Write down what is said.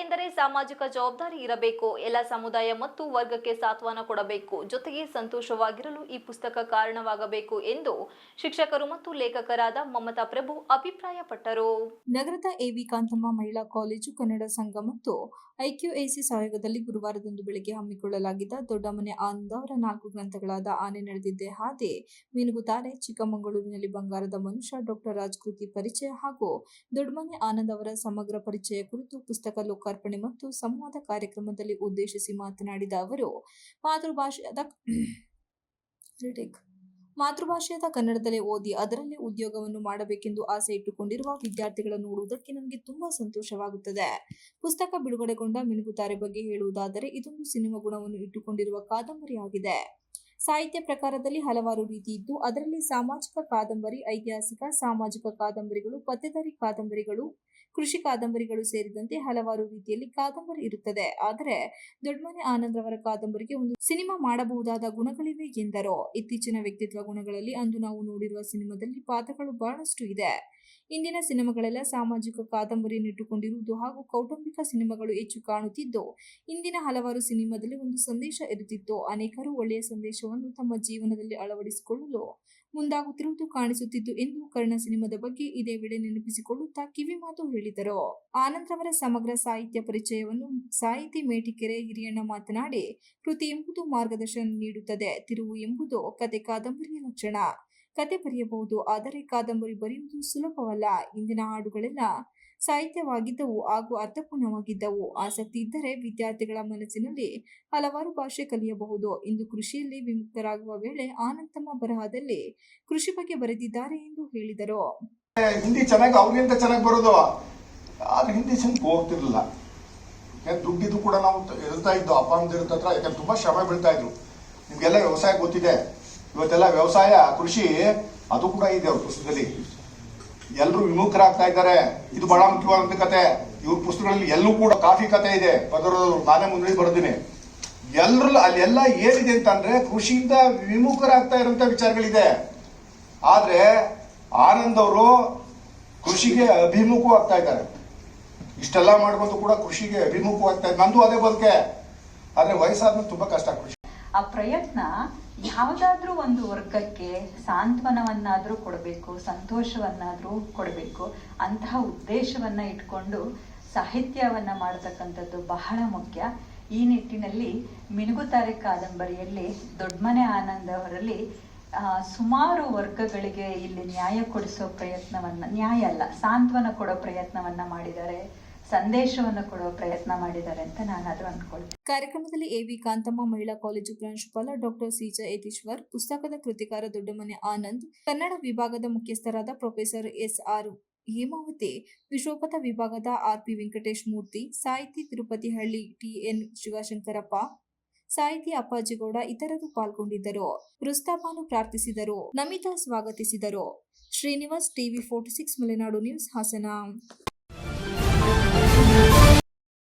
ಎಂದರೆ ಸಾಮಾಜಿಕ ಜವಾಬ್ದಾರಿ ಇರಬೇಕು. ಎಲ್ಲ ಸಮುದಾಯ ಮತ್ತು ವರ್ಗಕ್ಕೆ ಸಾಂತ್ವನ ಕೊಡಬೇಕು. ಜೊತೆಗೆ ಸಂತೋಷವಾಗಿರಲು ಈ ಪುಸ್ತಕ ಕಾರಣವಾಗಬೇಕು ಎಂದು ಶಿಕ್ಷಕರು ಮತ್ತು ಲೇಖಕರಾದ ಮಮತಾ ಪ್ರಭು ಅಭಿಪ್ರಾಯಪಟ್ಟರು. ನಗರದ ಎವಿ ಕಾಂತಮ್ಮ ಮಹಿಳಾ ಕಾಲೇಜು, ಕನ್ನಡ ಸಂಘ ಮತ್ತು ಐಕ್ಯುಎಸಿ ಸಹಯೋಗದಲ್ಲಿ ಗುರುವಾರದಂದು ಬೆಳಗ್ಗೆ ಹಮ್ಮಿಕೊಳ್ಳಲಾಗಿದ್ದ ದೊಡ್ಡಮನೆ ಆನಂದ ಅವರ ನಾಲ್ಕು ಗ್ರಂಥಗಳಾದ ಆನೆ ನಡೆದಿದ್ದೆ ಹಾದೆ ಮೀನುಗುತ್ತಾರೆ, ಚಿಕ್ಕಮಗಳೂರಿನಲ್ಲಿ ಬಂಗಾರದ ಮನುಷ್ಯ, ಡಾಕ್ಟರ್ ರಾಜ್ಕೃತಿ ಪರಿಚಯ ಹಾಗೂ ದೊಡ್ಡಮನೆ ಆನಂದ್ ಅವರ ಸಮಗ್ರ ಪರಿಚಯ ಕುರಿತು ಪುಸ್ತಕ ಲೋಕಾರ್ಪಣೆ ಮತ್ತು ಸಂವಾದ ಕಾರ್ಯಕ್ರಮದಲ್ಲಿ ಉದ್ದೇಶಿಸಿ ಮಾತನಾಡಿದ ಅವರು, ಮಾತೃಭಾಷೆಯಾದ. ಮಾತೃಭಾಷೆಯಾದ ಕನ್ನಡದಲ್ಲೇ ಓದಿ ಅದರಲ್ಲೇ ಉದ್ಯೋಗವನ್ನು ಮಾಡಬೇಕೆಂದು ಆಸೆ ಇಟ್ಟುಕೊಂಡಿರುವ ವಿದ್ಯಾರ್ಥಿಗಳನ್ನು ನೋಡುವುದಕ್ಕೆ ನನಗೆ ತುಂಬಾ ಸಂತೋಷವಾಗುತ್ತದೆ ಪುಸ್ತಕ ಬಿಡುಗಡೆಗೊಂಡ ಮಿನುಗುತಾರೆ ಬಗ್ಗೆ ಹೇಳುವುದಾದರೆ ಇದೊಂದು ಸಿನಿಮಾ ಗುಣವನ್ನು ಇಟ್ಟುಕೊಂಡಿರುವ ಕಾದಂಬರಿಯಾಗಿದೆ ಸಾಹಿತ್ಯ ಪ್ರಕಾರದಲ್ಲಿ ಹಲವಾರು ರೀತಿ ಇದ್ದು, ಅದರಲ್ಲಿ ಸಾಮಾಜಿಕ ಕಾದಂಬರಿ, ಐತಿಹಾಸಿಕ, ಸಾಮಾಜಿಕ ಕಾದಂಬರಿಗಳು, ಪತ್ತೆದಾರಿ ಕಾದಂಬರಿಗಳು ಕೃಷಿ ಕಾದಂಬರಿಗಳು ಸೇರಿದಂತೆ ಹಲವಾರು ರೀತಿಯಲ್ಲಿ ಕಾದಂಬರಿ ಇರುತ್ತದೆ. ಆದರೆ ದೊಡ್ಡಮನೆ ಆನಂದ್ ಅವರ ಕಾದಂಬರಿಗೆ ಒಂದು ಸಿನಿಮಾ ಮಾಡಬಹುದಾದ ಗುಣಗಳಿವೆ ಎಂದರು. ಇತ್ತೀಚಿನ ವ್ಯಕ್ತಿತ್ವ ಗುಣಗಳಲ್ಲಿ ಅಂದು ನಾವು ನೋಡಿರುವ ಸಿನಿಮಾದಲ್ಲಿ ಪಾತ್ರಗಳು ಬಹಳಷ್ಟು ಇದೆ. ಇಂದಿನ ಸಿನಿಮಾಗಳೆಲ್ಲ ಸಾಮಾಜಿಕ ಕಾದಂಬರಿಯನ್ನು ಇಟ್ಟುಕೊಂಡಿರುವುದು ಹಾಗೂ ಕೌಟುಂಬಿಕ ಸಿನಿಮಾಗಳು ಹೆಚ್ಚು ಕಾಣುತ್ತಿದ್ದು, ಇಂದಿನ ಹಲವಾರು ಸಿನಿಮಾದಲ್ಲಿ ಒಂದು ಸಂದೇಶ ಇರುತ್ತಿತ್ತು. ಅನೇಕರು ಒಳ್ಳೆಯ ಸಂದೇಶವನ್ನು ತಮ್ಮ ಜೀವನದಲ್ಲಿ ಅಳವಡಿಸಿಕೊಳ್ಳಲು ಮುಂದಾಗುತ್ತಿರುವುದು ಕಾಣಿಸುತ್ತಿದ್ದು ಎಂದು ಕರ್ಣ ಸಿನಿಮಾದ ಬಗ್ಗೆ ಇದೇ ವೇಳೆ ನೆನಪಿಸಿಕೊಳ್ಳುತ್ತಾ ಕಿವಿ ಮಾತು ಹೇಳಿದರು. ಆನಂದ್ರವರ ಸಮಗ್ರ ಸಾಹಿತ್ಯ ಪರಿಚಯವನ್ನು ಸಾಹಿತಿ ಮೇಟಿಕೆರೆ ಹಿರಿಯಣ್ಣ ಮಾತನಾಡಿ, ಕೃತಿ ಎಂಬುದು ಮಾರ್ಗದರ್ಶನ ನೀಡುತ್ತದೆ. ತಿರುವು ಎಂಬುದು ಕತೆ ಕಾದಂಬರಿಯ ಲಕ್ಷಣ. ಕತೆ ಬರೆಯಬಹುದು, ಆದರೆ ಕಾದಂಬರಿ ಬರೆಯುವುದು ಸುಲಭವಲ್ಲ. ಇಂದಿನ ಹಾಡುಗಳೆಲ್ಲ ಸಾಹಿತ್ಯವಾಗಿದ್ದವು ಹಾಗೂ ಅರ್ಥಪೂರ್ಣವಾಗಿದ್ದವು. ಆಸಕ್ತಿ ಇದ್ದರೆ ವಿದ್ಯಾರ್ಥಿಗಳ ಮನಸ್ಸಿನಲ್ಲಿ ಹಲವಾರು ಭಾಷೆ ಕಲಿಯಬಹುದು. ಇಂದು ಕೃಷಿಯಲ್ಲಿ ವಿಮುಕ್ತರಾಗುವ ವೇಳೆ ಆನಂದ್ ತಮ್ಮ ಬರಹದಲ್ಲಿ ಕೃಷಿ ಬಗ್ಗೆ ಬರೆದಿದ್ದಾರೆ ಎಂದು ಹೇಳಿದರು. ಹಿಂದಿ ಚೆನ್ನಾಗಿ ಅವ್ರಿಗಿಂತ ಚೆನ್ನಾಗಿ ಬರೋದು. ಆದ್ರೆ ಹಿಂದಿ ಚೆನ್ನಾಗಿ ಹೋಗ್ತಿರ್ಲಿಲ್ಲ. ಯಾಕಂದ್ರೆ ದುಡ್ಡಿದ್ದು ಕೂಡ ನಾವು ಇರ್ತಾ ಇದ್ದು, ಅಪ್ಪ ಅಮ್ಮಂದಿರ ಹತ್ರ, ಯಾಕಂದ್ರೆ ತುಂಬಾ ಶ್ರಮ ಬೀಳ್ತಾ ಇದ್ರು. ನಿಮ್ಗೆಲ್ಲ ವ್ಯವಸಾಯ ಗೊತ್ತಿದೆ. ಇವತ್ತೆಲ್ಲ ವ್ಯವಸಾಯ, ಕೃಷಿ, ಅದು ಕೂಡ ಇದೆ ಅವ್ರ ಪುಸ್ತಕದಲ್ಲಿ. ಎಲ್ಲರೂ ವಿಮುಖರಾಗ್ತಾ ಇದ್ದಾರೆ. ಇದು ಬಹಳ ಮುಖ್ಯವಾದಂತ ಕತೆ. ಇವ್ರ ಪುಸ್ತಕಗಳಲ್ಲಿ ಎಲ್ಲೂ ಕೂಡ ಕಾಫಿ ಕತೆ ಇದೆ. ಪದರದವರು ನಾನೇ ಮುಂದೆ ಬರ್ತೀನಿ ಎಲ್ಲರೂ ಅಲ್ಲೆಲ್ಲ ಏನಿದೆ ಅಂತಂದ್ರೆ ಕೃಷಿಯಿಂದ ವಿಮುಖರಾಗ್ತಾ ಇರುವಂತ ವಿಚಾರಗಳಿದೆ. ಆದ್ರೆ ಆನಂದ್ ಅವರು ಕೃಷಿಗೆ ಅಭಿಮುಖವಾಗ್ತಾ ಇದ್ದಾರೆ. ಇಷ್ಟೆಲ್ಲ ಮಾಡ್ಕೊಂಡು ಕೂಡ ಕೃಷಿಗೆ ಅಭಿಮುಖವಾಗ್ತಾ ನಂದು ಅದೇ ಬದುಕೆ. ಆದ್ರೆ ವಯಸ್ಸಾದ್ಮೇಲೆ ತುಂಬಾ ಕಷ್ಟ ಕೃಷಿ ಆ ಪ್ರಯತ್ನ ಯಾವುದಾದ್ರೂ ಒಂದು ವರ್ಗಕ್ಕೆ ಸಾಂತ್ವನವನ್ನಾದ್ರೂ ಕೊಡಬೇಕು, ಸಂತೋಷವನ್ನಾದ್ರೂ ಕೊಡಬೇಕು, ಅಂತಹ ಉದ್ದೇಶವನ್ನ ಇಟ್ಕೊಂಡು ಸಾಹಿತ್ಯವನ್ನ ಮಾಡತಕ್ಕಂಥದ್ದು ಬಹಳ ಮುಖ್ಯ. ಈ ನಿಟ್ಟಿನಲ್ಲಿ ಮಿನುಗುತಾರೆ ಕಾದಂಬರಿಯಲ್ಲಿ ದೊಡ್ಮನೆ ಆನಂದ್ ಅವರಲ್ಲಿ ಸುಮಾರು ವರ್ಗಗಳಿಗೆ ಇಲ್ಲಿ ನ್ಯಾಯ ಕೊಡಿಸೋ ಪ್ರಯತ್ನವನ್ನ, ನ್ಯಾಯ ಅಲ್ಲ, ಸಾಂತ್ವನ ಕೊಡೋ ಪ್ರಯತ್ನವನ್ನ ಮಾಡಿದ್ದಾರೆ, ಸಂದೇಶವನ್ನು ಕೊಡೋ ಪ್ರಯತ್ನ ಮಾಡಿದ್ದಾರೆ ಅಂತ ನಾನಾದ್ರೂ ಅನ್ಕೊಳ್ತೀನಿ ಕಾರ್ಯಕ್ರಮದಲ್ಲಿ ಎವಿ ಕಾಂತಮ್ಮ, ಮಹಿಳಾ ಕಾಲೇಜು ಪ್ರಾಂಶುಪಾಲ, ಡಾಕ್ಟರ್ ಸಿಜ ಯತೀಶ್ವರ್, ಪುಸ್ತಕದ ಕೃತಿಕಾರ ದೊಡ್ಡಮನೆ ಆನಂದ್, ಕನ್ನಡ ವಿಭಾಗದ ಮುಖ್ಯಸ್ಥರಾದ ಪ್ರೊಫೆಸರ್ ಎಸ್ ಆರ್ ಹೇಮಾವತಿ, ವಿಶ್ವಪಥ ವಿಭಾಗದ ಆರ್ ಪಿ ವೆಂಕಟೇಶ್ ಮೂರ್ತಿ, ಸಾಹಿತಿ ತಿರುಪತಿ ಹಳ್ಳಿ ಟಿಎನ್ ಶಿವಶಂಕರಪ್ಪ ಸಾಹಿತಿ ಅಪ್ಪಾಜಿಗೌಡ ಇತರರು ಪಾಲ್ಗೊಂಡಿದ್ದರು. ರುಸ್ತಾಬಾನು ಪ್ರಾರ್ಥಿಸಿದರು. ನಮಿತಾ ಸ್ವಾಗತಿಸಿದರು. Srinivas TV forty six Malenadu news Hassan.